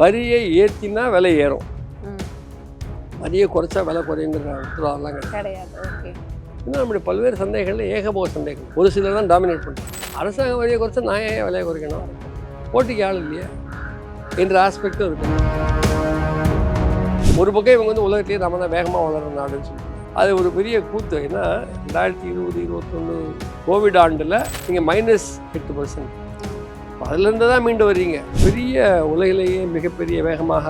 வரியை ஏற்றினா விலை ஏறும். வரியை குறைச்சா விலை குறையுங்கிற உத்தரவாதம்லாம் கிடையாது. இன்னும் நம்முடைய பல்வேறு சந்தைகளில் ஏகபோக சந்தைகள். ஒரு சிலர் தான் டாமினேட் பண்ணுறாங்க அரசாங்க வரியை குறைச்சா நான் ஏன் விலையை குறைக்கணும்? போட்டிக்கு ஆள் இல்லையா? என்ற ஆஸ்பெக்டும் இருக்கு. ஒரு பக்கம் இவங்க வந்து உலகத்திலேயே நம்ம தான் வேகமாக வளர்ற நாடுன்னு சொல்லி. அது ஒரு பெரிய கூத்து. ஏன்னா ரெண்டாயிரத்தி இருபது இருபத்தொன்று கோவிட் ஆண்டில் நீங்கள் மைனஸ் எட்டு பர்சன்ட் அதுலேருந்து தான் மீண்டு வர்றீங்க. பெரிய உலகிலேயே மிகப்பெரிய வேகமாக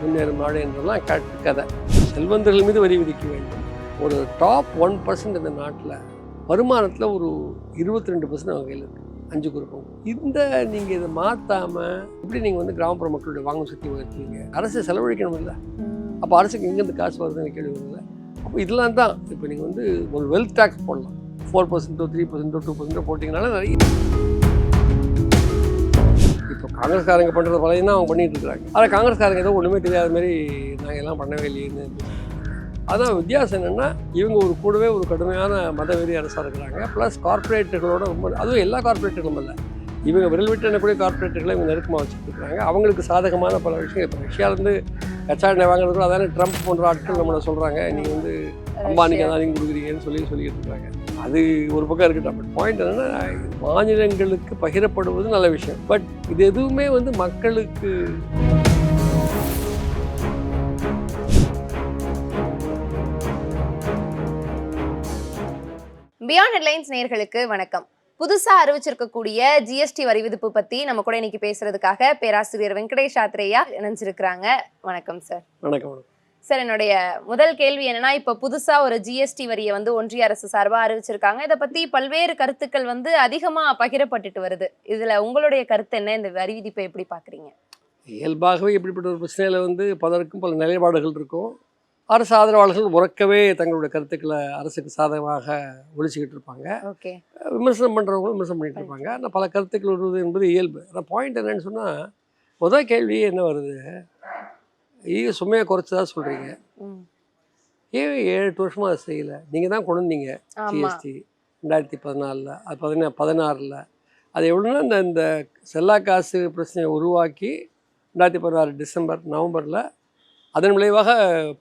முன்னேறும் நாடு என்றெல்லாம் கட்டு கதை. செல்வந்தர்கள் மீது வரி விதிக்க வேண்டும். ஒரு டாப் ஒன் பர்சன்ட் இந்த நாட்டில் வருமானத்தில் ஒரு இருபத்தி ரெண்டு பர்சன்ட் அவங்க கையில் இருக்குது அஞ்சு குரூப்பம் இந்த நீங்கள் இதை மாற்றாமல் எப்படி நீங்கள் வந்து கிராமப்புற மக்களுடைய வாங்கும் சக்தி உயர்த்துவீங்க? அரசு செலவழிக்கணும் இல்லை அப்போ அரசுக்கு எங்கேருந்து காசு வருதுன்னு கேள்வி இல்லை அப்போ இதெல்லாம் தான். இப்போ நீங்கள் வந்து ஒரு வெல்த் டேக்ஸ் போடலாம். ஃபோர் பர்சன்ட்டோ த்ரீ பர்சன்ட்டோ டூ பர்சன்ட்டோ போட்டிங்கனால நிறைய காங்கிரஸ்காரங்க பண்ணுறது பழையம் அவங்க பண்ணிகிட்டு இருக்கிறாங்க. ஆனால் காங்கிரஸ்காரங்க ஏதோ ஒன்றுமே தெரியாத மாதிரி நாங்கள் எல்லாம் பண்ணவே இல்லையேன்னு அதான் வித்தியாசம் என்னென்னா இவங்க ஒரு கூடவே ஒரு கடுமையான மதவெறி அரசாக இருக்கிறாங்க. ப்ளஸ் கார்ப்பரேட்டுகளோட ரொம்ப அதுவும் எல்லா கார்ப்பரேட்டுகளும் இல்லை இவங்க விரல் விட்டு எண்ணக்கூடிய கார்ப்பரேட்டுகளை இவங்க நெருக்கமாக வச்சுட்டு அவங்களுக்கு சாதகமான பல விஷயங்கள். இப்போ ரஷ்யாவிலேருந்து கச்சா எண்ணெய் வாங்குறதுக்கு அதானே ட்ரம்ப் போன்ற ஆட்கள் நம்மளை சொல்கிறாங்க நீங்கள் வந்து அம்பானிக்கு தான் நீங்கள் கொடுக்குறீங்கன்னு சொல்லி சொல்லிட்டு இருக்காங்க. அது ஒரு பக்கம் இருக்கட்டும். பட் பாயிண்ட் என்னன்னா மாநிலங்களுக்கு பகிரப்படுவது நல்ல விஷயம். பட் இது எதுவுமே வந்து மக்களுக்கு பியாண்ட் ஹெட்லைன்ஸ் நேயர்களுக்கு வணக்கம். புதுசா அறிவிச்சிருக்கக்கூடிய ஜிஎஸ்டி வரி விதிப்பு பத்தி நம்ம கூட இன்னைக்கு பேசுறதுக்காக பேராசிரியர் வெங்கடேஷ் ஆத்ரேயா இணைஞ்சிருக்கிறாங்க. வணக்கம் சார் வணக்கம் சார் என்னுடைய முதல் கேள்வி என்னன்னா இப்ப புதுசா ஒரு ஜிஎஸ்டி வரியை வந்து ஒன்றிய அரசு சார்பா அறிவிச்சிருக்காங்க. இதை பத்தி பல்வேறு கருத்துக்கள் வந்து அதிகமா பகிரப்பட்டுட்டு வருது. இதுல உங்களுடைய கருத்து என்ன? இந்த வரி விதிப்பை எப்படி பாக்குறீங்க? இயல்பாகவே இப்படிப்பட்ட ஒரு பிரச்சனையில் வந்து பலருக்கும் பல நிலைப்பாடுகள் இருக்கும். அரசு ஆதரவாளர்கள் உறக்கவே தங்களுடைய கருத்துக்களை அரசுக்கு சாதகமாக ஒழிச்சிக்கிட்டு இருப்பாங்க. ஓகே. விமர்சனம் பண்ணுறவங்களும் விமர்சனம் பண்ணிட்டு இருப்பாங்க. ஆனால் பல கருத்துக்கள் வருவது என்பது இயல்பு. ஆனால் பாயிண்ட் என்னன்னு சொன்னால் முதல் கேள்வி என்ன வருது? ஐயோ சுமையை குறைச்சதா சொல்கிறீங்க ஏன் ஏழு எட்டு வருஷமாக அதை செய்யலை? நீங்கள் தான் கொண்டு வந்தீங்க ஆமா. ஜிஎஸ்டி ரெண்டாயிரத்தி பதினாலில் அது பதினா பதினாறில். அது எவ்வளோன்னா இந்த இந்த செல்லா காசு பிரச்சனையை உருவாக்கி ரெண்டாயிரத்தி பதினாறு டிசம்பர் நவம்பரில் அதன் விளைவாக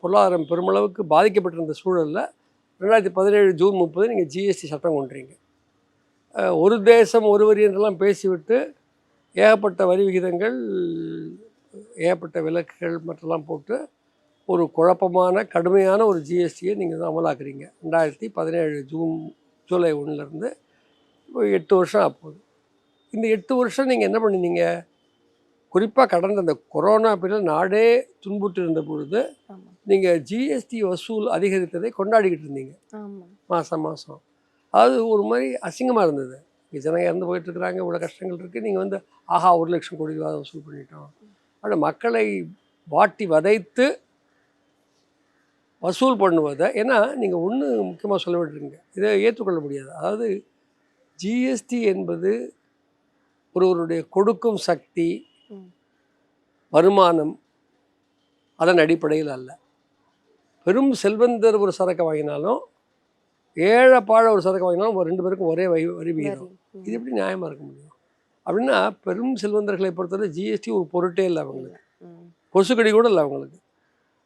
பொருளாதாரம் பெருமளவுக்கு பாதிக்கப்பட்டிருந்த சூழலில் ரெண்டாயிரத்தி பதினேழு ஜூன் முப்பது நீங்கள் ஜிஎஸ்டி சட்டம் கொண்டுறீங்க. ஒரு தேசம் ஒரு வரி என்றெல்லாம் பேசிவிட்டு ஏகப்பட்ட வரி விகிதங்கள் ஏகப்பட்ட விலக்குகள் மற்றெல்லாம் போட்டு ஒரு குழப்பமான கடுமையான ஒரு ஜிஎஸ்டியை நீங்கள் தான் அமலாக்குறீங்க. ரெண்டாயிரத்தி பதினேழு ஜூன் ஜூலை ஒன்றுலேருந்து எட்டு வருஷம் அப்போது இந்த எட்டு வருஷம் நீங்கள் என்ன பண்ணினீங்க? குறிப்பாக கடந்த அந்த கொரோனா பீரியட் நாடே துன்புற்று இருந்த பொழுது நீங்கள் ஜிஎஸ்டி வசூல் அதிகரித்ததை கொண்டாடிக்கிட்டு இருந்தீங்க. மாதம் மாதம் அது ஒரு மாதிரி அசிங்கமாக இருந்தது. இங்கே ஜனங்க இறந்து போயிட்டு இருக்கிறாங்க இவ்வளோ கஷ்டங்கள் இருக்குது நீங்கள் வந்து ஆஹா ஒரு லட்சம் கோடி ரூபா வசூல் பண்ணிட்டோம். ஆனால் மக்களை வாட்டி வதைத்து வசூல் பண்ணுவதை ஏன்னா நீங்கள் ஒன்று முக்கியமாக சொல்ல விட்டுருங்க இதை ஏற்றுக்கொள்ள முடியாது. அதாவது ஜிஎஸ்டி என்பது ஒருவருடைய கொடுக்கும் சக்தி. வருமானம் அதன் அடிப்படையில் அல்ல. பெரும் செல்வந்தர் ஒரு சரக்கை வாங்கினாலும் ஏழை பாழ ஒரு சரக்கு வாங்கினாலும் ரெண்டு பேருக்கும் ஒரே வரி வரி விகிதம். இது எப்படி நியாயமாக இருக்க முடியும்? அப்படின்னா பெரும் செல்வந்தர்களை பொறுத்தவரை ஜிஎஸ்டி ஒரு பொருட்டே இல்லை அவங்களுக்கு. கொசுக்கடி கூட இல்லை அவங்களுக்கு.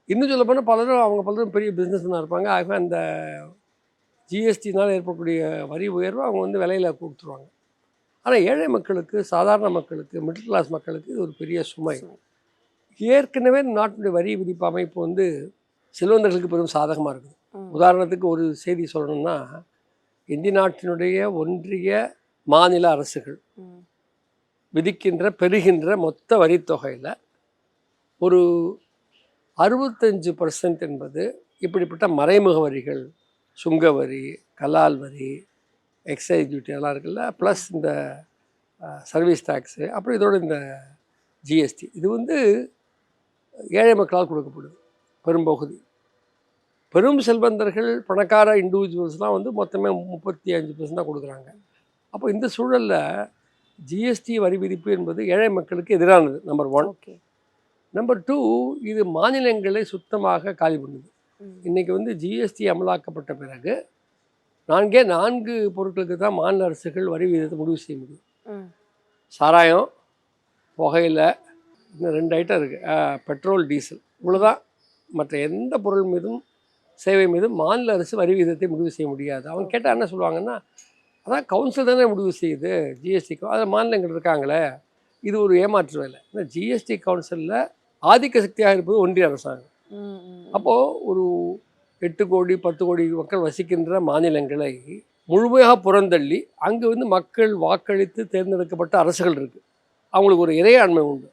இன்னும் சொல்ல போனால் பலரும் அவங்க பலரும் பெரிய பிஸ்னஸ்மேனாக இருப்பாங்க. ஆகவே அந்த ஜிஎஸ்டினால் ஏற்படக்கூடிய வரி உயர்வு அவங்க வந்து விலையில் கொடுத்துருவாங்க. ஆனால் ஏழை மக்களுக்கு சாதாரண மக்களுக்கு மிடில் கிளாஸ் மக்களுக்கு இது ஒரு பெரிய சுமை. ஏற்கனவே நாட்டினுடைய வரி விதிப்பு அமைப்பு வந்து செல்வந்தர்களுக்கு பெரும் சாதகமாக இருக்குது. உதாரணத்துக்கு ஒரு செய்தி சொல்லணும்னா இந்திய நாட்டினுடைய ஒன்றிய மாநில அரசுகள் விதிக்கின்ற பெறுகின்ற மொத்த வரித்தொகையில் ஒரு அறுபத்தஞ்சு பர்சன்ட் என்பது இப்படிப்பட்ட மறைமுக வரிகள் சுங்க வரி கலால் வரி எக்ஸைஸ் டியூட்டி அதெல்லாம் இருக்குல்ல ப்ளஸ் இந்த சர்வீஸ் டேக்ஸு அப்புறம் இதோட இந்த ஜிஎஸ்டி இது வந்து ஏழை மக்களால் கொடுக்கப்படுது பெரும்பகுதி. பெரும் செல்வந்தர்கள் பணக்கார இண்டிவிஜுவல்ஸ்லாம் வந்து மொத்தமே முப்பத்தி அஞ்சு பர்சன்ட் தான் கொடுக்குறாங்க. அப்போ இந்த சூழலில் ஜிஎஸ்டி வரி விதிப்பு என்பது ஏழை மக்களுக்கு எதிரானது number one okay number two இது மாநிலங்களை சுத்தமாக காலி பண்ணுது. இன்றைக்கி வந்து ஜிஎஸ்டி அமலாக்கப்பட்ட பிறகு நான்கே நான்கு பொருட்களுக்கு தான் மாநில அரசுகள் வரி விகிதத்தை முடிவு செய்ய முடியும். சாராயம் புகையில இன்னும் ரெண்டு ஐட்டம் இருக்குது பெட்ரோல் டீசல் இவ்வளோதான் மற்ற எந்த பொருள் மீதும் சேவை மீதும் மாநில அரசு வரி விகிதத்தை முடிவு செய்ய முடியாது. அவங்க கேட்டால் என்ன சொல்லுவாங்கன்னா அதான் கவுன்சில் தானே முடிவு செய்யுது. ஜிஎஸ்டி அதில் மாநிலங்கள் இருக்காங்களே. இது ஒரு ஏமாற்று வேலை. இந்த ஜிஎஸ்டி கவுன்சிலில் ஆதிக்க சக்தியாக இருப்பது ஒன்றிய அரசாங்கம். அப்போது ஒரு எட்டு கோடி பத்து கோடி மக்கள் வசிக்கின்ற மாநிலங்களை முழுமையாக புறந்தள்ளி அங்கே வந்து மக்கள் வாக்களித்து தேர்ந்தெடுக்கப்பட்ட அரசுகள் இருக்குது அவங்களுக்கு ஒரு இறையாண்மை உண்டு.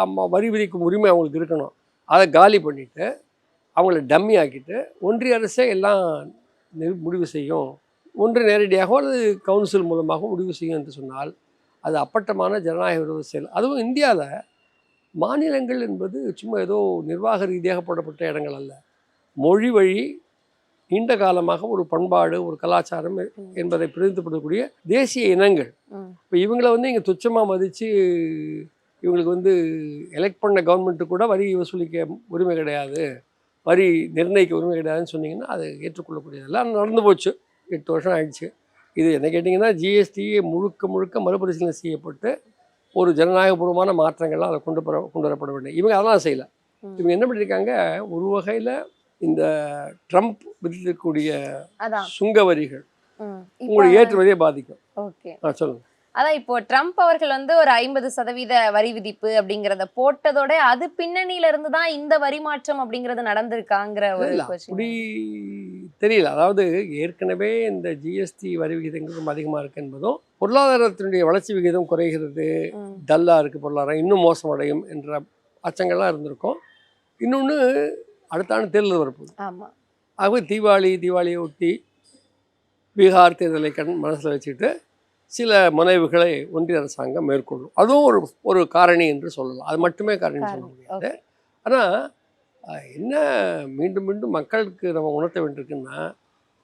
ஆமாம் வரி விதிக்கும் உரிமை அவங்களுக்கு இருக்கணும். அதை காலி பண்ணிவிட்டு அவங்கள டம்மி ஆக்கிட்டு ஒன்றிய அரசே எல்லாம் முடிவு செய்யும். ஒன்று நேரடியாகவோ அல்லது கவுன்சில் மூலமாகவும் முடிவு செய்யும் என்று சொன்னால் அது அப்பட்டமான ஜனநாயக விரோத செயல். அதுவும் இந்தியாவில் மாநிலங்கள் என்பது சும்மா ஏதோ நிர்வாக ரீதியாக போடப்பட்ட இடங்கள் அல்ல. மொழி வழி நீண்ட காலமாக ஒரு பண்பாடு ஒரு கலாச்சாரம் என்பதை பிரதிபடுத்தக்கூடிய தேசிய இனங்கள். இப்போ இவங்கள வந்து இங்கே துச்சமாக மதித்து இவங்களுக்கு வந்து எலெக்ட் பண்ண கவர்மெண்ட்டு கூட வரி வசூலிக்க உரிமை கிடையாது. வரி நிர்ணயிக்க உரிமை கிடையாதுன்னு சொன்னீங்கன்னா அது ஏற்றுக்கொள்ளக்கூடியதல்ல ஆனா நடந்து போச்சு. எட்டு வருஷம் ஆயிடுச்சு. இது என்ன கேட்டிங்கன்னா ஜிஎஸ்டியை முழுக்க முழுக்க மறுபரிசீலனை செய்யப்பட்டு ஒரு ஜனநாயகபூர்வமான மாற்றங்கள்லாம் அதை கொண்டு வர கொண்டு வரப்பட வேண்டும். இவங்க அதெல்லாம் செய்யலை. இவங்க என்ன பண்ணியிருக்காங்க? ஒரு வகையில் இந்த ட்ரம்ப் விதிக்கக்கூடிய சுங்க வரிகள். உங்களுடைய இப்போ ஏற்றுமதியை பாதிக்கும். ஓகே. ஆ சொல்லுங்கள் அதான் இப்போ ட்ரம்ப் அவர்கள் வந்து ஒரு ஐம்பது சதவீத வரி விதிப்பு அப்படிங்கறத போட்டதோட அது பின்னணியில இருந்து தான் இந்த வரி மாற்றம் அப்படிங்கறது நடந்திருக்காங்கிற ஒரு. அப்படி தெரியல. அதாவது ஏற்கனவே இந்த ஜிஎஸ்டி வரி விகிதங்கள் ரொம்ப அதிகமாக இருக்கு என்பதும் பொருளாதாரத்தினுடைய வளர்ச்சி விகிதம் குறைகிறது ம். டல்லாக இருக்குது பொருளாதாரம் இன்னும் மோசமடையும் என்ற அச்சங்கள்லாம் இருந்திருக்கும். இன்னொன்று அடுத்த ஆண்டு தேர்தல் வரப்போகுது. ஆமா. ஆகவே தீபாவளி தீபாவளியை ஒட்டி பீகார் தேர்தலை கண் மனசில் வச்சுட்டு சில முனைவுகளை ஒன்றிய அரசாங்கம் மேற்கொள்ளும். அதுவும் ஒரு ஒரு காரணி என்று சொல்லலாம். அது மட்டுமே காரணி சொல்ல. முடியாது. ஆனால் என்ன மீண்டும் மீண்டும் மக்களுக்கு நம்ம உணர்த்த வேண்டியிருக்குன்னா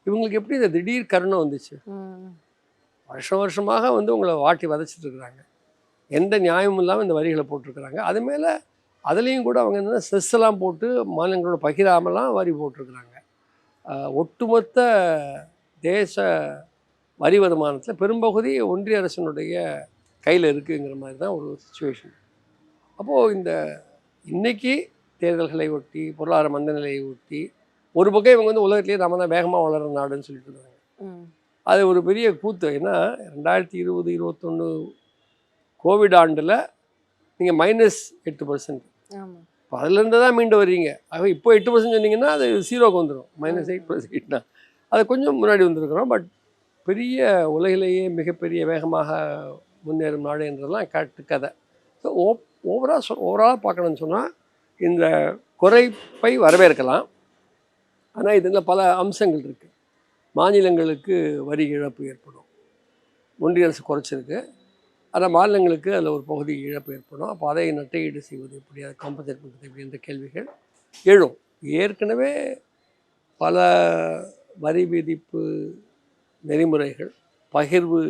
இவங்களுக்கு எப்படி இந்த திடீர் கருணை வந்துச்சு. வருஷம் வருஷமாக வந்து உங்களை வாட்டி வதைச்சிட்டு இருக்கிறாங்க. எந்த நியாயமும் இல்லாமல் இந்த வரிகளை போட்டிருக்கிறாங்க. அது மேலே அதுலேயும் கூட அவங்க என்னென்னா செஸ் எல்லாம் போட்டு மாநிலங்களோட பகிராமலாம் வரி போட்டிருக்கிறாங்க. ஒட்டுமொத்த தேச வரி வருமானத்தில் பெரும்பகுதி ஒன்றிய அரசினுடைய கையில் இருக்குங்கிற மாதிரி தான் ஒரு சுச்சுவேஷன் அப்போது இந்த இன்னைக்கு தேர்தல்களை ஒட்டி பொருளாதார மந்த நிலையை ஒட்டி ஒரு பக்கம் இவங்க வந்து உலகத்திலேயே நம்ம தான் வேகமாக வளர்கிற நாடுன்னு சொல்லிட்டு இருக்காங்க. ம். அது ஒரு பெரிய கூத்து. ஏன்னா ரெண்டாயிரத்தி இருபது இருபத்தொன்று கோவிட் ஆண்டில் நீங்கள் மைனஸ் எட்டு பர்சன்ட் இப்போ அதுலேருந்து தான் மீண்டு வர்றீங்க. ஆக இப்போ எட்டு பர்சன்ட் சொன்னீங்கன்னா அது ஜீரோக்கு வந்துடும் மைனஸ் எயிட் பர்சன்ட்னா அது கொஞ்சம் முன்னாடி வந்திருக்கிறோம். பட் பெரிய உலகிலேயே மிகப்பெரிய வேகமாக முன்னேறும் நாடு என்றதெல்லாம் கட்டு கதை. ஸோ ஓ ஓவராக சொ ஓவராலாக பார்க்கணும்னு சொன்னால் இந்த குறைப்பை வரவேற்கலாம். ஆனால் இதில் பல அம்சங்கள் இருக்குது மாநிலங்களுக்கு வரி இழப்பு ஏற்படும். ஒன்றிய அரசு குறைச்சிருக்கு. ஆனால் மாநிலங்களுக்கு அதில் ஒரு பகுதி இழப்பு ஏற்படும். அப்போ அதை நட்டையீடு செய்வது எப்படி அதை காம்பன்சேட் பண்ணுறது எப்படி என்ற கேள்விகள் எழும். ஏற்கனவே பல வரி விதிப்பு நெறிமுறைகள் பகிர்வு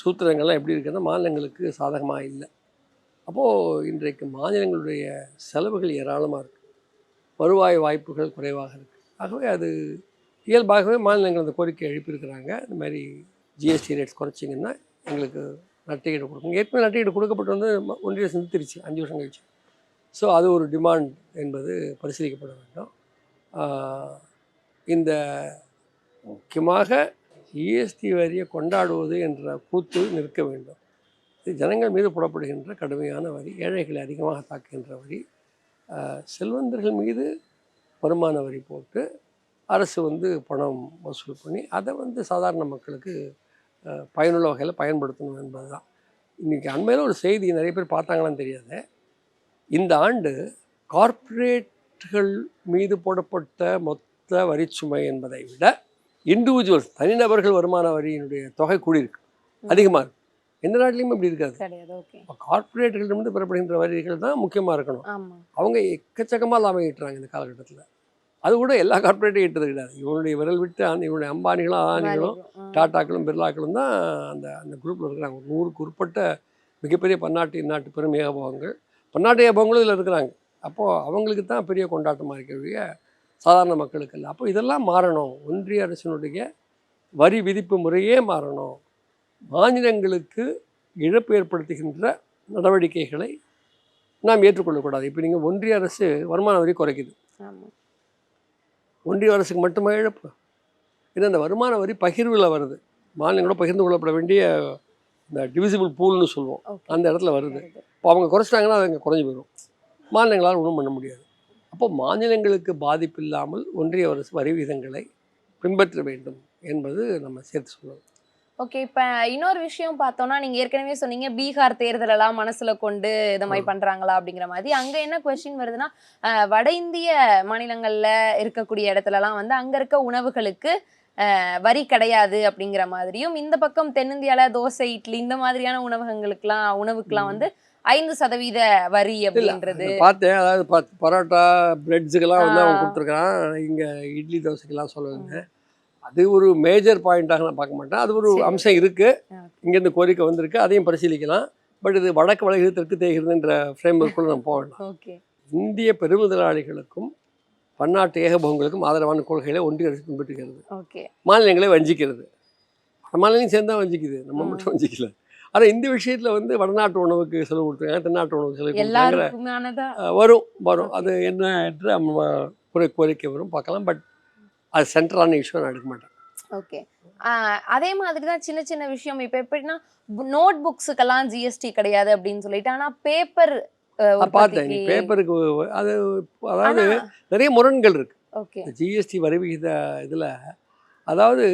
சூத்திரங்கள்லாம் எப்படி இருக்குன்னா மாநிலங்களுக்கு சாதகமாக இல்லை. அப்போது இன்றைக்கு மாநிலங்களுடைய செலவுகள் ஏராளமாக இருக்குது வருவாய் வாய்ப்புகள் குறைவாக இருக்குது ஆகவே அது இயல்பாகவே மாநிலங்கள் அந்த கோரிக்கை எழுப்பியிருக்கிறாங்க. இந்த மாதிரி ஜிஎஸ்டி ரேட்ஸ் குறைச்சிங்கன்னா எங்களுக்கு நட்டையீடு கொடுக்கும். ஏற்கனவே நட்டையீடு கொடுக்கப்பட்டு வந்து ஒன்றிய அரசு அஞ்சு வருஷம் கழிச்சு. ஸோ அது ஒரு டிமாண்ட் என்பது பரிசீலிக்கப்பட வேண்டும். இந்த முக்கியமாக ஜிஎஸ்டி வரியை கொண்டாடுவது என்ற கூத்து நிற்க வேண்டும். இது ஜனங்கள் மீது போடப்படுகின்ற கடுமையான வரி ஏழைகளை அதிகமாக தாக்குகின்ற வரி செல்வந்தர்கள் மீது வருமான வரி போட்டு அரசு வந்து பணம் வசூல் பண்ணி அதை வந்து சாதாரண மக்களுக்கு பயனுள்ள வகையில் பயன்படுத்தணும் என்பது தான் இன்றைக்கி அண்மையில் ஒரு செய்தி நிறைய பேர் பார்த்தாங்களான்னு தெரியாது. இந்த ஆண்டு கார்ப்பரேட்டுகள் மீது போடப்பட்ட மொத்த வரிச்சுமை என்பதை விட இண்டிவிஜுவல்ஸ் தனிநபர்கள் வருமான வரியினுடைய தொகை கூடியிருக்கு. அதிகமாக இருக்கு. எந்த நாட்டிலையும் இப்படி இருக்காது. இப்போ கார்ப்பரேட்டுகளிடமிருந்து பெறப்படுகின்ற வரிகள் தான் முக்கியமாக இருக்கணும். அவங்க எக்கச்சக்கமாக லாபம் ஈட்டுறாங்க இந்த காலகட்டத்தில். அது கூட எல்லா கார்ப்பரேட்டும் ஈட்டுறது கிடையாது. இவனுடைய விரல் விட்டு இவனுடைய அம்பானிகளும் ஆனிகளும். டாட்டாக்களும் பிர்லாக்களும் தான் அந்த அந்த குரூப்பில் இருக்கிறாங்க. ஒரு நூறுக்கு உட்பட்ட மிகப்பெரிய பன்னாட்டு நாட்டு பெரும் ஏகபோகங்கள் பன்னாட்டு ஏகபோகங்களும் இதில் இருக்கிறாங்க. அப்போது அவங்களுக்கு தான் பெரிய கொண்டாட்டமாக இருக்கக்கூடிய சாதாரண மக்களுக்கு இல்லை அப்போ இதெல்லாம் மாறணும். ஒன்றிய அரசினுடைய வரி விதிப்பு முறையே மாறணும். மாநிலங்களுக்கு இழப்பு ஏற்படுத்துகின்ற நடவடிக்கைகளை நாம் ஏற்றுக்கொள்ளக்கூடாது. இப்போ நீங்கள் ஒன்றிய அரசு வருமான வரி குறைக்குது. ஒன்றிய அரசுக்கு மட்டுமே இழப்பு? ஏன்னா இந்த வருமான வரி பகிர்வில் வருது. மாநிலங்களோட பகிர்ந்து கொள்ளப்பட வேண்டிய இந்த டிவிசிபிள் பூல்னு சொல்லுவோம். அந்த இடத்துல வருது. இப்போ அவங்க குறைச்சிட்டாங்கன்னா அது அங்கே குறைஞ்சி போயிடும். மாநிலங்களால் ஒன்றும் பண்ண முடியாது. அப்போ மாநிலங்களுக்கு பாதிப்பு இல்லாமல் ஒன்றிய அரசு வரி விகிதங்களை பின்பற்ற வேண்டும் என்பது நம்ம சேர்த்து சொல்லணும். ஓகே இப்ப இன்னொரு விஷயம் பார்த்தோம்னா நீங்க ஏற்கனவே சொன்னீங்க பீகார் தேர்தல் எல்லாம் மனசுல கொண்டு இத மாதிரி பண்றாங்களா அப்படிங்கிற மாதிரி. அங்க என்ன கொஸ்டின் வருதுன்னா வட இந்திய மாநிலங்கள்ல இருக்கக்கூடிய இடத்துல எல்லாம் வந்து அங்க இருக்க உணவுகளுக்கு வரி கிடையாது அப்படிங்கிற மாதிரியும் இந்த பக்கம் தென்னிந்தியால தோசை இட்லி இந்த மாதிரியான உணவகங்களுக்குலாம் உணவுக்குலாம் வந்து ஐந்து சதவீத வரி அப்படின்றது. பார்த்தேன். அதாவது பரோட்டா பிரெட்ஸுக்கெல்லாம் வந்து அவன். கொடுத்துருக்கான். இங்கே இட்லி தோசைக்கெல்லாம் சொல்லலைங்க அது ஒரு மேஜர் பாயிண்ட்டாக நான் பார்க்க மாட்டேன். அது ஒரு. அம்சம் இருக்குது. இங்கேருந்து கோரிக்கை வந்திருக்கு. அதையும் பரிசீலிக்கலாம். பட் இது வடக்கு வடகு தெற்கு தேய்கிறதுன்ற ஃப்ரேம் ஒர்க்குள்ள நம்ம போக வேண்டாம். ஓகே. இந்திய பெருமுதலாளிகளுக்கும் பன்னாட்டு ஏகபோகங்களுக்கும் ஆதரவான கொள்கைகளை ஒன்றிய அரசு பின்பற்றுகிறது. மாநிலங்களை வஞ்சிக்கிறது. மாநிலம் சேர்ந்தா வஞ்சிக்குது. நம்ம. மட்டும் வஞ்சிக்கல. ஆனால் இந்த விஷயத்தில் வந்து வடநாட்டு உணவுக்கு செலவு கொடுத்துருக்காங்க தென்னாட்டு உணவுக்கு செலவு கொடுத்தாங்க வரும் வரும். அது என்ன என்று நம்ம குறை கோரிக்கை வரும் பார்க்கலாம். பட் அது சென்ட்ரலான இஷ்யூ நான் எடுக்க மாட்டேன். ஓகே. அதே மாதிரி தான் சின்ன சின்ன விஷயம். இப்போ எப்படின்னா நோட் புக்ஸுக்கெல்லாம் ஜிஎஸ்டி கிடையாது அப்படின்னு சொல்லிட்டு ஆனா பேப்பர் பார்த்தேன். பேப்பருக்கு அது அதாவது நிறைய முரண்கள் இருக்கு. ஓகே. ஜிஎஸ்டி வரி விகித இதில் அதாவது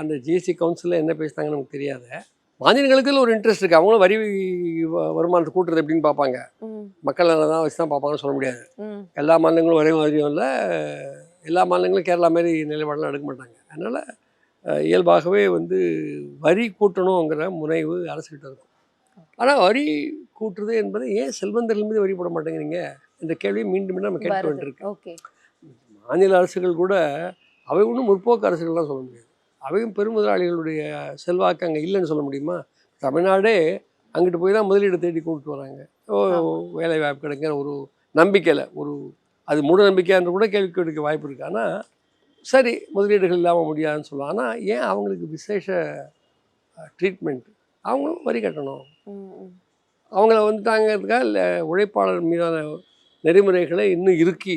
அந்த ஜிஎஸ்டி கவுன்சிலில் என்ன பேசுனாங்கன்னு நமக்கு தெரியாத. மாநிலங்களுக்கு ஒரு இன்ட்ரெஸ்ட் இருக்குது அவங்களும் வரி வருமானத்தை கூட்டுறது எப்படின்னு பார்ப்பாங்க. மக்கள் தான் வச்சு தான் பார்ப்பாங்கன்னு சொல்ல முடியாது. எல்லா மாநிலங்களும் ஒரே மாதிரியும் இல்லை. எல்லா மாநிலங்களும் கேரளா மாதிரி நிலைப்பாடெல்லாம் எடுக்க மாட்டாங்க. அதனால் இயல்பாகவே வந்து வரி கூட்டணுங்கிற முனைவு அரசுகிட்ட இருக்கும். ஆனால் வரி கூட்டுறது என்பது ஏன் செல்வந்தர்கள் மீது வரி போட மாட்டேங்கிறீங்க? இந்த கேள்வியை மீண்டும் மீண்டும் நம்ம வேண்டியிருக்கு ஓகே. மாநில அரசுகள் கூட அவை ஒன்றும் முற்போக்கு அரசுகள்லாம் சொல்ல முடியாது. அவையும் பெருமுதலாளிகளுடைய செல்வாக்கு அங்கே இல்லைன்னு சொல்ல முடியுமா? தமிழ்நாடே அங்கிட்டு போய் தான் முதலீடு தேடி கூப்பிட்டு வராங்க. ஓ வேலை வாய்ப்பு கிடைக்கிற ஒரு நம்பிக்கையில் ஒரு அது மூட நம்பிக்கையான்னு கூட கேள்வி கேட்க வாய்ப்பு இருக்குது ஆனால் சரி முதலீடுகள் இல்லாமல் முடியாதுன்னு சொல்லலாம் ஆனால் ஏன் அவங்களுக்கு விசேஷ ட்ரீட்மெண்ட் அவங்களும் வரி கட்டணும். அவங்கள வந்துட்டாங்கிறதுக்காக இல்லை உழைப்பாளர் மீதான நெறிமுறைகளை இன்னும் இறுக்கி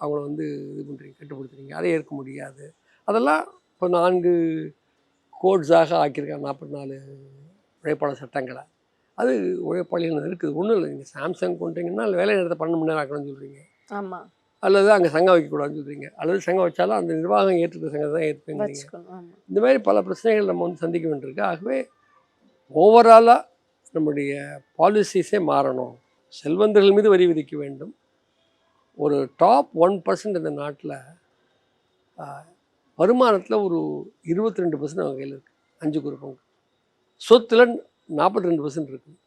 அவங்கள வந்து இது பண்ணுறீங்க கட்டுப்படுத்துறீங்க அதை ஏற்க முடியாது. அதெல்லாம் இப்போ நான்கு கோட்ஸாக ஆக்கியிருக்காங்க நாற்பத்தி நாலு உழைப்பாளர் சட்டங்களை. அது உழைப்பாளிகள் இருக்குது. ஒன்றும் இல்லை. நீங்கள் சாம்சங் கொண்டீங்கன்னா வேலை நேரத்தை பன்னெண்டு மணி நேரம் ஆக்கணும்னு சொல்கிறீங்க ஆமா. அல்லது அங்கே சங்கம் வைக்கக்கூடாதுன்னு சொல்கிறீங்க அல்லது சங்கம் வச்சாலும் அந்த நிர்வாகம் ஏற்றுக்கிற சங்கம் தான் ஆமா. இந்த மாதிரி பல பிரச்சனைகள் நம்ம வந்து சந்திக்க வேண்டியிருக்கு. ஆகவே ஓவராலாக நம்முடைய பாலிசிஸே மாறணும். செல்வந்தர்கள் மீது வரி விதிக்க வேண்டும். ஒரு டாப் ஒன் பர்சன்ட் இந்த நாட்டில் வருமானத்தில் ஒரு இருபத்தி ரெண்டு பர்சன்ட் அவங்க கையில் இருக்குது அஞ்சு குரூப்பங்க. சொத்தில் நாற்பத்தி ரெண்டு பர்சன்ட் இருக்குது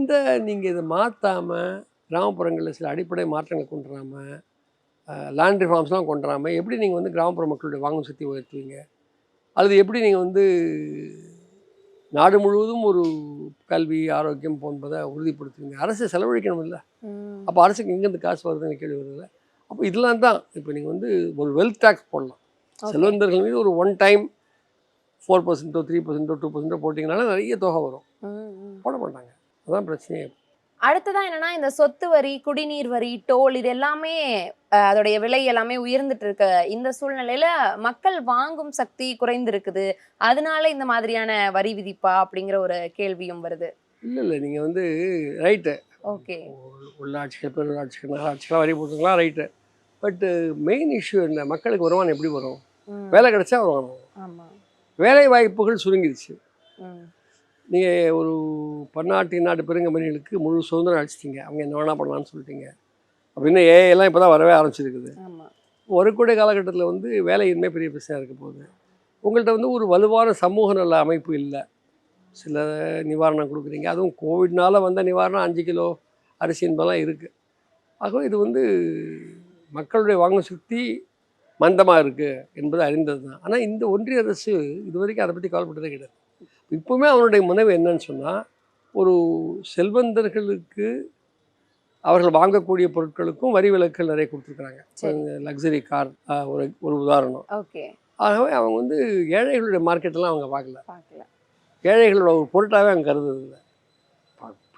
இந்த நீங்கள் இதை மாற்றாமல் கிராமப்புறங்களில் சில அடிப்படை மாற்றங்களை கொண்டு வராமல் லேண்ட் ரிஃபார்ம்ஸ்லாம் கொண்டு வராமல் எப்படி நீங்கள் வந்து கிராமப்புற மக்களுடைய வாங்கும் சக்தி உயர்த்துவீங்க? அல்லது எப்படி நீங்கள் வந்து நாடு முழுவதும் ஒரு கல்வி ஆரோக்கியம் போன்பதை உறுதிப்படுத்துவீங்க? அரசு செலவழிக்கணும் இல்லை அப்போ அரசுக்கு எங்கேருந்து காசு வருதுன்னு கேள்வி வருதுல்ல. அப்போ இதெல்லாம் தான். இப்போ நீங்கள் வந்து ஒரு வெல்த் டேக்ஸ் போடலாம். செல்வந்தர்கள் மீது ஒரு ஒன் டைம் ஃபோர் பர்சன்ட்டோ த்ரீ பர்சன்ட்டோ டூ பர்சன்ட்டோ போட்டிங்கனால நிறைய தொகை வரும். போட மாட்டாங்க. அதான் பிரச்சனையே. அடுத்ததா என்னன்னா இந்த சொத்து வரி குடிநீர் வரி டோல் இது எல்லாமே அதோடைய விலை எல்லாமே உயர்ந்துட்டு இருக்க இந்த சூழ்நிலையில மக்கள் வாங்கும் சக்தி குறைந்திருக்குது. அதனால இந்த மாதிரியான வரி விதிப்பா அப்படிங்கிற ஒரு கேள்வியும் வருது. இல்லை இல்லை. நீங்கள் வந்து ரைட்டு. ஓகே. உள்ளாட்சிகள் பெருளாட்சிகள் நகராட்சிகளாக வரி போட்டுக்கலாம் ரைட்டு. பட்டு மெயின் இஷ்யூ என்ன? மக்களுக்கு வருமானம் எப்படி வரும்? வேலை கிடைச்சா ஆமா. வேலை வாய்ப்புகள் சுருங்கிடுச்சு நீங்கள் ஒரு பன்னாட்டு நாட்டு பெருங்கம்பெனிகளுக்கு முழு சுதந்திரம் அடிச்சிட்டிங்க அவங்க என்ன வேணால் பண்ணலாம்னு சொல்லிட்டீங்க. அப்படின்னு ஏஐ எல்லாம் இப்போ தான் வரவே ஆரம்பிச்சிருக்குது. கூட காலகட்டத்தில் வந்து வேலையின்மை பெரிய பிரச்சனையாக இருக்க போகுது. உங்கள்கிட்ட வந்து ஒரு வலுவான சமூக நல அமைப்பு இல்லை. சில நிவாரணம் கொடுக்குறீங்க. அதுவும் கோவிட்னால வந்த நிவாரணம் அஞ்சு கிலோ அரிசி என்பதெல்லாம் இருக்குது ஆகவே இது வந்து மக்களுடைய வாங்கும் சக்தி மந்தமாக இருக்குது என்பது அறிந்தது தான். ஆனால் இந்த ஒன்றிய அரசு இது வரைக்கும் அதை பற்றி கவலைப்பட்டதே கிடையாது. இப்போவுமே அவனுடைய முனைவு என்னன்னு சொன்னால் ஒரு செல்வந்தர்களுக்கு அவர்கள் வாங்கக்கூடிய பொருட்களுக்கும் வரி விலக்குகள் நிறைய கொடுத்துருக்குறாங்க. லக்ஸரி கார் ஒரு ஒரு உதாரணம். ஓகே. ஆகவே அவங்க வந்து ஏழைகளுடைய மார்க்கெட்டெல்லாம் அவங்க பார்க்கல. ஏழைகளோட ஒரு பொருட்டாகவே அவங்க கருதுறதில்ல.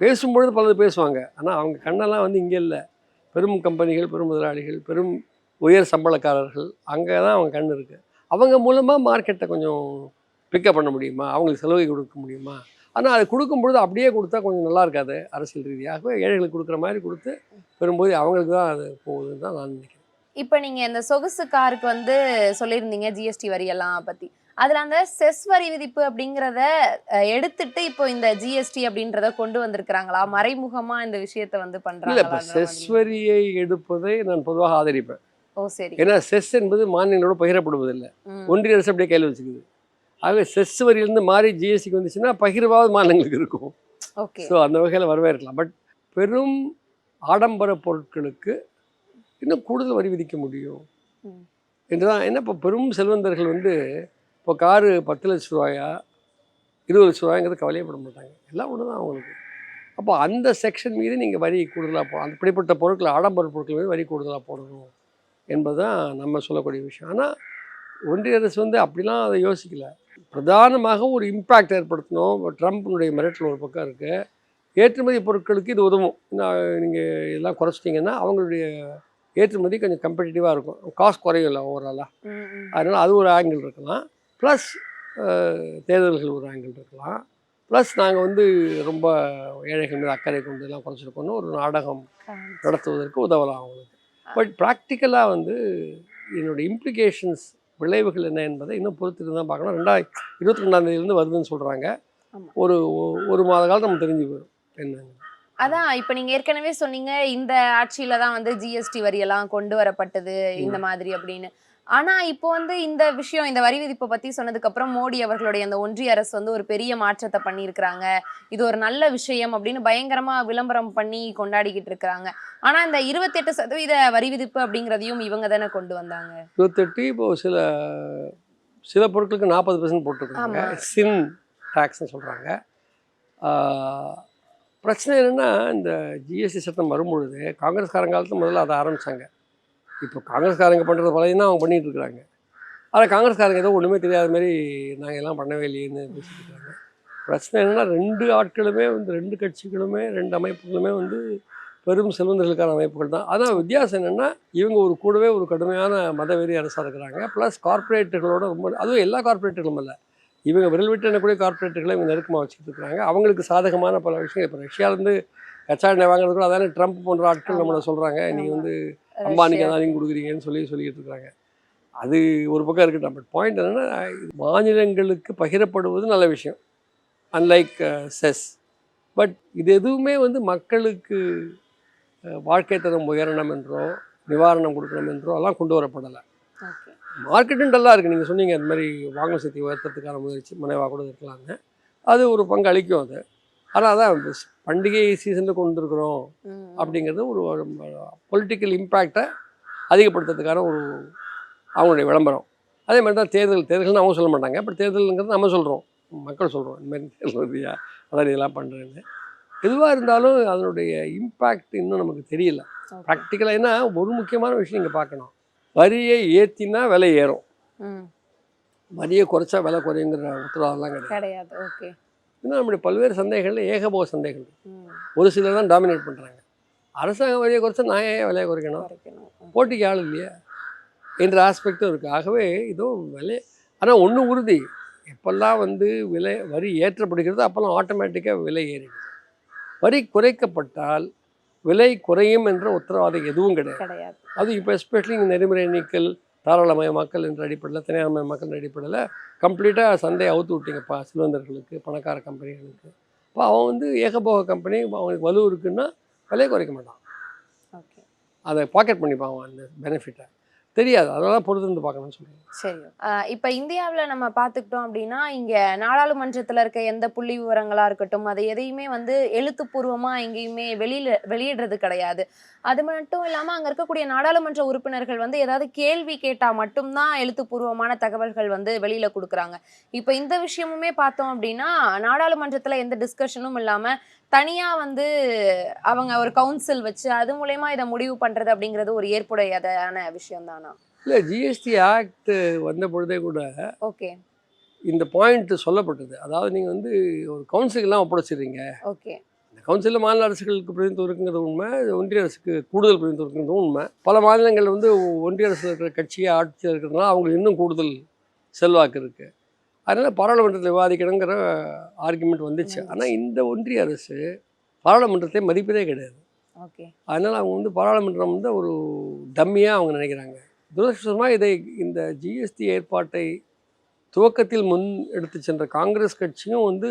பேசும்பொழுது பலது பேசுவாங்க. ஆனால் அவங்க கண்ணெல்லாம் வந்து இங்கே இல்லை. பெரும் கம்பெனிகள் பெரும் முதலாளிகள் பெரும் உயர் சம்பளக்காரர்கள் அங்கே தான் அவங்க கண் இருக்குது அவங்க மூலமாக மார்க்கெட்டை கொஞ்சம் பிக்கப் பண்ண முடியுமா? அவங்களுக்கு சலுகை கொடுக்க முடியுமா? ஆனால் அது கொடுக்கும்பொழுது அப்படியே கொடுத்தா கொஞ்சம் நல்லா இருக்காது அரசியல் ரீதியாகவே. ஏழைகளுக்கு கொடுக்குற மாதிரி கொடுத்து பெரும்போது அவங்களுக்கு தான் அது போகுதுன்னு தான் நான் நினைக்கிறேன். இப்போ நீங்க இந்த சொகுசு காருக்கு வந்து சொல்லியிருந்தீங்க ஜிஎஸ்டி வரி எல்லாம் பத்தி. அதுல அந்த செஸ் வரி விதிப்பு அப்படிங்கிறத எடுத்துட்டு இப்போ இந்த ஜிஎஸ்டி அப்படின்றத கொண்டு வந்திருக்கிறாங்களா? மறைமுகமா இந்த விஷயத்த வந்து பண்றாங்களா? செஸ் வரியை எடுப்பதை நான் பொதுவாக ஆதரிப்பேன். ஏன்னா செஸ் என்பது மாநிலங்களோட பகிரப்படுவதில்லை. ஒன்றிய அரசு அப்படியே கையில் வச்சுக்குது. ஆகவே செஸ் வரியிலேருந்து மாறி ஜிஎஸ்டிக்கு வந்துச்சுன்னா பகிர்வாவது மாநிலங்களுக்கு இருக்கும். ஓகே. ஸோ அந்த வகையில் வரவேற்கலாம். பட் பெரும் ஆடம்பர பொருட்களுக்கு இன்னும் கூடுதல் வரி விதிக்க முடியும். என்றுதான் என்ன இப்போ பெரும் செல்வந்தர்கள் வந்து இப்போ காரு பத்து லட்ச ரூபாயா இருபது லட்ச ரூபாய்ங்கிறது கவலையப்பட மாட்டாங்க. எல்லாம் ஒன்று தான் அவங்களுக்கு. அப்போ அந்த செக்ஷன் மீது நீங்கள் வரி கூடுதலாக போ அந்த இப்படிப்பட்ட பொருட்கள் ஆடம்பர பொருட்கள் மீது வரி கூடுதலாக போடணும். என்பதுதான் நம்ம சொல்லக்கூடிய விஷயம். ஆனால் ஒன்றிய அரசு வந்து அப்படிலாம் அதை யோசிக்கல. பிரதானமாக ஒரு இம்பேக்ட் ஏற்படுத்தணும். ட்ரம்ப்னுடைய மிரட்டல் ஒரு பக்கம் இருக்குது ஏற்றுமதி பொருட்களுக்கு இது உதவும். நீங்கள் இதெல்லாம் குறைச்சிட்டிங்கன்னா அவங்களுடைய ஏற்றுமதி கொஞ்சம் கம்பெட்டிட்டிவாக இருக்கும். காஸ்ட் குறையில்ல ஓவராலாக ம், ம். அதனால் அது ஒரு ஆங்கிள் இருக்கலாம். ப்ளஸ் தேர்தல்கள் ஒரு ஆங்கிள் இருக்கலாம். ப்ளஸ் நாங்கள் வந்து ரொம்ப ஏழைகள் மீது அக்கறை கொண்டு எல்லாம் குறைச்சிருக்கோம்னு ஒரு நாடகம் நடத்துவதற்கு உதவலாம் அவங்களுக்கு. பட் ப்ராக்டிக்கலாக வந்து என்னோட இம்ப்ளிகேஷன்ஸ் விளைவுகள் என்ன என்பதை இன்னும் பொறுத்துட்டு தான் பார்க்கணும். ரெண்டாயிரம் இருபத்தி ரெண்டாந்தேதியிலேருந்து வருதுன்னு சொல்கிறாங்க. ஒரு ஒரு மாத காலம் நம்ம தெரிஞ்சு போயிடும் என்ன? அதான் இப்ப நீங்க ஏற்கனவே சொன்னீங்க இந்த ஆட்சியில தான் வந்து ஜிஎஸ்டி வரி எல்லாம் கொண்டு வரப்பட்டது இந்த மாதிரி அப்படின்னு. ஆனா இப்போ வந்து இந்த விஷயம் இந்த வரி விதிப்பை பத்தி சொன்னதுக்கு அப்புறம் மோடி அவர்களுடைய அந்த ஒன்றிய அரசு வந்து ஒரு பெரிய மாற்றத்தை பண்ணியிருக்கிறாங்க. இது ஒரு நல்ல விஷயம் அப்படின்னு பயங்கரமா விளம்பரம் பண்ணி கொண்டாடிக்கிட்டு இருக்காங்க ஆனா இந்த இருபத்தெட்டு சதவீத வரி விதிப்பு அப்படிங்கிறதையும் இவங்க தானே கொண்டு வந்தாங்க? இருபத்தெட்டு இப்போ சில சில பொருட்களுக்கு நாற்பது பர்சன்ட் போட்டிருக்காங்க. சின் டேக்ஸ்னு சொல்கிறாங்க பிரச்சனை என்னென்னா இந்த ஜிஎஸ்டி சட்டம் வரும்பொழுது காங்கிரஸ்காரங்க காலத்துல முதல்ல அதை ஆரம்பித்தாங்க இப்போ காங்கிரஸ்காரங்க பண்ணுறது பழையனா அவங்க பண்ணிகிட்டு இருக்கிறாங்க. ஆனால் காங்கிரஸ்காரங்க ஏதோ ஒன்றுமே தெரியாத மாதிரி நாங்கள் எல்லாம் பண்ணவே இல்லையேன்னு பேசிட்டு இருக்காங்க. பிரச்சனை என்னென்னா ரெண்டு ஆட்களுமே வந்து ரெண்டு கட்சிகளுமே ரெண்டு அமைப்புகளுமே வந்து பெரும் செல்வந்தர்களுக்கான அமைப்புகள் தான். அதான் வித்தியாசம் என்னென்னா இவங்க ஒரு கூடவே ஒரு கடுமையான மதவெறி அரசாக இருக்கிறாங்க ப்ளஸ் கார்ப்பரேட்டுகளோட ரொம்ப அதுவும் எல்லா கார்ப்பரேட்டுகளும் இல்லை இவங்க விரல் விட்டு எண்ணக்கூடிய கார்ப்பரேட்டுகளை இவங்க நெருக்கமாக வச்சுட்டு இருக்கிறாங்க. அவங்களுக்கு சாதகமான பல விஷயங்கள். இப்போ ரஷ்யாவிலேருந்து கச்சா எண்ணெய் வாங்குறதுக்கு அதானே ட்ரம்ப் போன்ற ஆட்கள் நம்மளை சொல்கிறாங்க நீங்கள் வந்து அம்பானிக்கு. அதானிக்கு கொடுக்குறீங்கன்னு சொல்லி சொல்லிட்டு இருக்காங்க அது ஒரு பக்கம் இருக்கட்டும். பட் பாயிண்ட் என்னென்னா மாநிலங்களுக்கு பகிரப்படுவது நல்ல விஷயம். அன்லைக் செஸ் பட் இது எதுவுமே வந்து மக்களுக்கு அஹ், வாழ்க்கை தரம் உயரணும் என்றோ நிவாரணம் கொடுக்கணும் என்றோ எல்லாம் கொண்டு வரப்படலை. மார்க்கெட்டும் டல்லாக இருக்குது நீங்கள் சொன்னீங்க அது மாதிரி வாங்கும் சக்தி உயர்த்தத்துக்கான முயற்சி முனைவாக கூட இருக்கலாம்னு. அது ஒரு பங்கு அளிக்கும் அது. ஆனால் அதான் பண்டிகை சீசனில் கொண்டு இருக்கிறோம் ம், ம். அப்படிங்கிறது ஒரு பொலிட்டிக்கல் இம்பேக்டை அதிகப்படுத்துறதுக்கான ஒரு அவங்களுடைய விளம்பரம். அதே மாதிரி தான் தேர்தல் தேர்தல்னு அவங்க சொல்ல மாட்டாங்க. பட் தேர்தலுங்கிறது நம்ம சொல்கிறோம் மக்கள் சொல்கிறோம் இந்த மாதிரி தேர்தல் வருதியா அதான் இதெல்லாம் பண்ணுறேன்னு எதுவாக இருந்தாலும் அதனுடைய இம்பேக்ட் இன்னும் நமக்கு தெரியல. ப்ராக்டிக்கலாக ஏன்னா ஒரு முக்கியமான விஷயம் நீங்கள் பார்க்கணும். வரியை ஏற்றினா விலை ஏறும். வரியை குறைச்சா விலை குறையுங்கிற உத்தரவாதம்லாம் கிடையாது. ஓகே இன்னும் நம்முடைய பல்வேறு சந்தைகளில் ஏகபோக சந்தைகள். ஒரு சிலர் தான் டாமினேட் பண்ணுறாங்க அரசாங்கம் வரியை குறைச்சா நான் ஏன் விலையை குறைக்கணும்? போட்டிக்கு ஆள் இல்லையா? என்ற ஆஸ்பெக்டும் இருக்குது ஆகவே இதோ விலை ஆனால் ஒன்று உறுதி. எப்பெல்லாம் வந்து விலை வரி ஏற்றப்படுகிறது அப்போல்லாம் ஆட்டோமேட்டிக்காக விலை ஏறிடுது. வரி குறைக்கப்பட்டால் விலை குறையும் என்ற உத்தரவாதம் எதுவும் கிடையாது. கிடையாது. அது இப்போ எஸ்பெஷலி நெறிமுறை நீக்கல் தாராளமயமாக்கல் என்ற அடிப்படையில் தனியார்மயமாக்கல் அடிப்படையில் கம்ப்ளீட்டாக சந்தையை அவுத்து விட்டீங்கப்பா செல்வந்தர்களுக்கு பணக்கார கம்பெனிகளுக்கு. இப்போ அவன் வந்து ஏகபோக கம்பெனி அவனுக்கு வலு இருக்குன்னா விலை குறைக்க மாட்டான். ஓகே அதை பாக்கெட் பண்ணிப்பான் அவன் அந்த பெனிஃபிட்டை தெரியாது. அதெல்லாம் பொறுத்து இருந்து பார்க்கணும்னு சொல்லுவேன் சரி. இப்போ இப்ப நம்ம பார்த்துக்கிட்டோம் அப்படின்னா இங்க நாடாளுமன்றத்தில் இருக்க எந்த புள்ளி விவரங்களா இருக்கட்டும் அதை எதையுமே வந்து எழுத்துப்பூர்வமா எங்கேயுமே வெளியில வெளியிடுறது கிடையாது. அது மட்டும் இல்லாம அங்க இருக்கக்கூடிய நாடாளுமன்ற உறுப்பினர்கள் வந்து ஏதாவது கேள்வி கேட்டா மட்டும்தான் எழுத்துப்பூர்வமான தகவல்கள் வந்து வெளியில கொடுக்குறாங்க. இப்ப இந்த விஷயமுமே பார்த்தோம் அப்படின்னா நாடாளுமன்றத்துல எந்த டிஸ்கஷனும் இல்லாம தனியா வந்து அவங்க ஒரு கவுன்சில் வச்சு அது மூலயமா இதை முடிவு பண்றது அப்படிங்கிறது ஒரு ஏற்புடையதான விஷயம் தானா இல்லை ஜிஎஸ்டி ஆக்ட் வந்த பொழுதே கூட ஓகே. இந்த பாயிண்ட் சொல்லப்பட்டது. அதாவது நீங்கள் வந்து ஒரு கவுன்சிலுக்கெல்லாம் ஒப்படைச்சிடுறீங்க. ஓகே. அந்த கவுன்சிலில் மாநில அரசுகளுக்கு பிரதிநிதித்துவம் இருக்குங்கிறது உண்மை ஒன்றிய அரசுக்கு கூடுதல் பிரதிநிதித்துவம் இருக்குங்கிறதும் உண்மை. பல மாநிலங்கள் வந்து ஒன்றிய அரசில் இருக்கிற கட்சியை ஆட்சியில் இருக்கிறதுனால அவங்களுக்கு இன்னும் கூடுதல் செல்வாக்கு இருக்குது அதனால் பாராளுமன்றத்தில் விவாதிக்கணுங்கிற ஆர்குமெண்ட் வந்துச்சு. ஆனால் இந்த ஒன்றிய அரசு பாராளுமன்றத்தை மதிப்பதே கிடையாது. ஓகே. அதனால் அவங்க வந்து பாராளுமன்றம் வந்து ஒரு டம்மியாக அவங்க நினைக்கிறாங்க. துரதிருஷ்டமாக இதை இந்த ஜிஎஸ்டி ஏற்பாட்டை துவக்கத்தில் முன் எடுத்து சென்ற காங்கிரஸ் கட்சியும் வந்து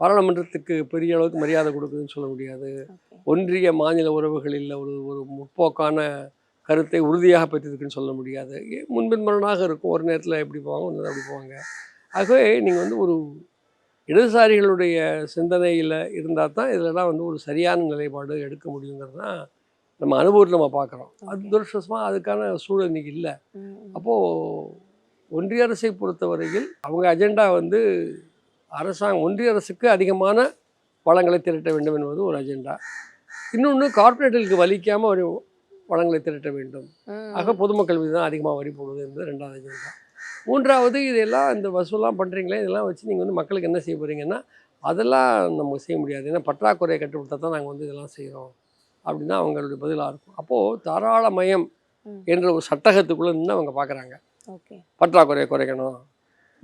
பாராளுமன்றத்துக்கு பெரிய அளவுக்கு மரியாதை கொடுக்குதுன்னு சொல்ல முடியாது. ஒன்றிய மாநில உறவுகளில் ஒரு ஒரு முற்போக்கான கருத்தை உறுதியாக பெற்றிருக்குன்னு சொல்ல முடியாது. முன்பின் முரணாக இருக்கும். ஒரு நேரத்தில் எப்படி போவாங்க ஒரு அப்படி போவாங்க. ஆகவே நீங்கள் வந்து ஒரு இடதுசாரிகளுடைய சிந்தனையில் இருந்தால் தான் இதிலலாம் வந்து ஒரு சரியான நிலைப்பாடு எடுக்க முடியுங்கிறது தான் நம்ம அனுபவத்தில் நம்ம பார்க்குறோம். துரதிருஷ்டமாக அதுக்கான சூழல் இன்னைக்கு இல்லை. அப்போது ஒன்றிய அரசை பொறுத்தவரையில் அவங்க அஜெண்டா வந்து அரசாங்கம் ஒன்றிய அரசுக்கு அதிகமான வளங்களை திரட்ட வேண்டும் என்பது ஒரு அஜெண்டா. இன்னொன்று கார்ப்பரேட்டுகளுக்கு வலிக்காமல் ஒரு வளங்களை திரட்ட வேண்டும். ஆக பொதுமக்கள் மீது தான் அதிகமாக வரி போடுவது என்பது ரெண்டாவது அஜெண்டா மூன்றாவது இதெல்லாம் இந்த வசூலாம் பண்ணுறீங்களே இதெல்லாம் வச்சு நீங்கள் வந்து மக்களுக்கு என்ன செய்ய போகிறீங்கன்னா அதெல்லாம் நம்ம செய்ய முடியாது. ஏன்னா பற்றாக்குறையை கட்டுப்படுத்த தான் நாங்கள் வந்து இதெல்லாம் செய்கிறோம் அப்படின்னா அவங்களுடைய பதிலாக இருக்கும். அப்போது தாராளமயம். என்ற ஒரு சட்டகத்துக்குள்ளே நின்று அவங்க பார்க்குறாங்க பற்றாக்குறையை குறைக்கணும்.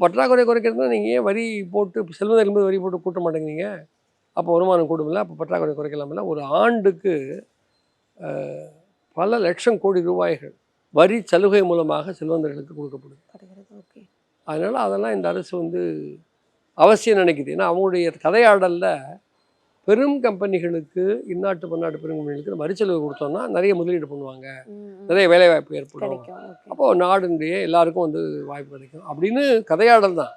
பற்றாக்குறை குறைக்கிறதுனா நீங்கள் ஏன் வரி போட்டு செல்வதற்கு வரி போட்டு கூட்ட மாட்டேங்கிறீங்க? அப்போ வருமானம் கூடுமில்ல அப்போ பற்றாக்குறை குறைக்கலாமில்ல. ஒரு ஆண்டுக்கு பல லட்சம் கோடி ரூபாய்கள் வரி சலுகை மூலமாக செல்வந்தர்களுக்கு கொடுக்கப்படுது. அதனால் அதெல்லாம் இந்த அரசு வந்து அவசியம் நினைக்குது. ஏன்னா அவங்களுடைய கதையாடலில் பெரும் கம்பெனிகளுக்கு இந்நாட்டு பன்னாட்டு பெரும் கம்பெனிகளுக்கு வரி செலவு கொடுத்தோம்னா நிறைய முதலீடு பண்ணுவாங்க. நிறைய வேலைவாய்ப்பு ஏற்படும். அப்போது நாடுடைய எல்லாருக்கும் வந்து வாய்ப்பு கிடைக்கும். அப்படின்னு கதையாடல் தான்.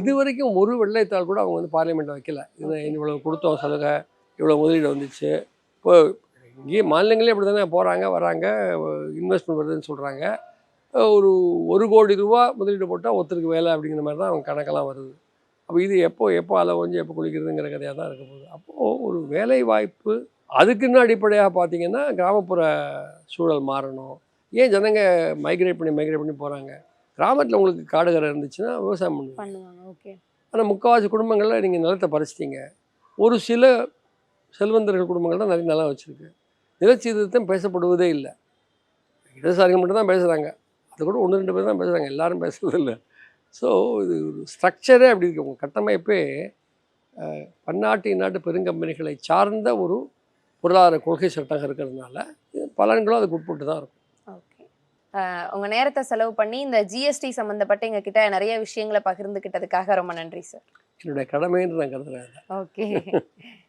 இது வரைக்கும் ஒரு வெள்ளைத்தாள் கூட அவங்க வந்து பார்லிமெண்ட்டில் வைக்கல. இது. இவ்வளோ கொடுத்தோம் சலுகை இவ்வளோ முதலீடு வந்துச்சு. இப்போ இங்கேயே மாநிலங்களே அப்படி தானே போகிறாங்க வராங்க இன்வெஸ்ட்மெண்ட் வருதுன்னு சொல்கிறாங்க ஒரு ஒரு கோடி ரூபா முதலீடு போட்டால் ஒருத்தருக்கு வேலை அப்படிங்கிற மாதிரி தான் அவங்க கணக்கெல்லாம் வருது. அப்போ இது எப்போ எப்போ அலை கொஞ்சம் எப்போ குளிக்கிறதுங்கிற கதையாக தான் இருக்க போகுது. அப்போது ஒரு வேலை வாய்ப்பு அதுக்குன்னு அடிப்படையாக பார்த்தீங்கன்னா கிராமப்புற சூழல் மாறணும். ஏன் ஜனங்க மைக்ரேட் பண்ணி மைக்ரேட் பண்ணி போகிறாங்க கிராமத்தில் உங்களுக்கு காடுகரை இருந்துச்சுன்னா விவசாயம் பண்ணுவாங்க ஓகே ஆனால் முக்கால்வாசி குடும்பங்களில் நீங்கள் நிலத்தை பறிச்சிட்டீங்க. ஒரு சில செல்வந்தர்கள் குடும்பங்கள் தான் நிறைய நிலம் வச்சுருக்கு. நிலச்சீர்திருத்தம் பேசப்படுவதே இல்லை. இடதுசாரிகள் மட்டும் தான் பேசுகிறாங்க அது கூட ஒன்று ரெண்டு பேர் தான் பேசுகிறாங்க எல்லாரும் பேசுறது இல்லை. ஸோ இது ஒரு ஸ்ட்ரக்சரே அப்படி இருக்கு. உங்கள் கட்டமைப்பே பன்னாட்டு இந்நாட்டு பெருங்கம்பெனிகளை சார்ந்த ஒரு பொருளாதார கொள்கை சட்டம் இருக்கிறதுனால பலன்களும் அதுக்கு உட்பட்டு தான் இருக்கும். ஓகே. உங்க நேரத்தை செலவு பண்ணி இந்த ஜிஎஸ்டி சம்பந்தப்பட்ட எங்க கிட்ட நிறைய விஷயங்களை பகிர்ந்துக்கிட்டதுக்காக ரொம்ப நன்றி சார். என்னுடைய கடமைன்னு நான் கருதுறேன் ஓகே.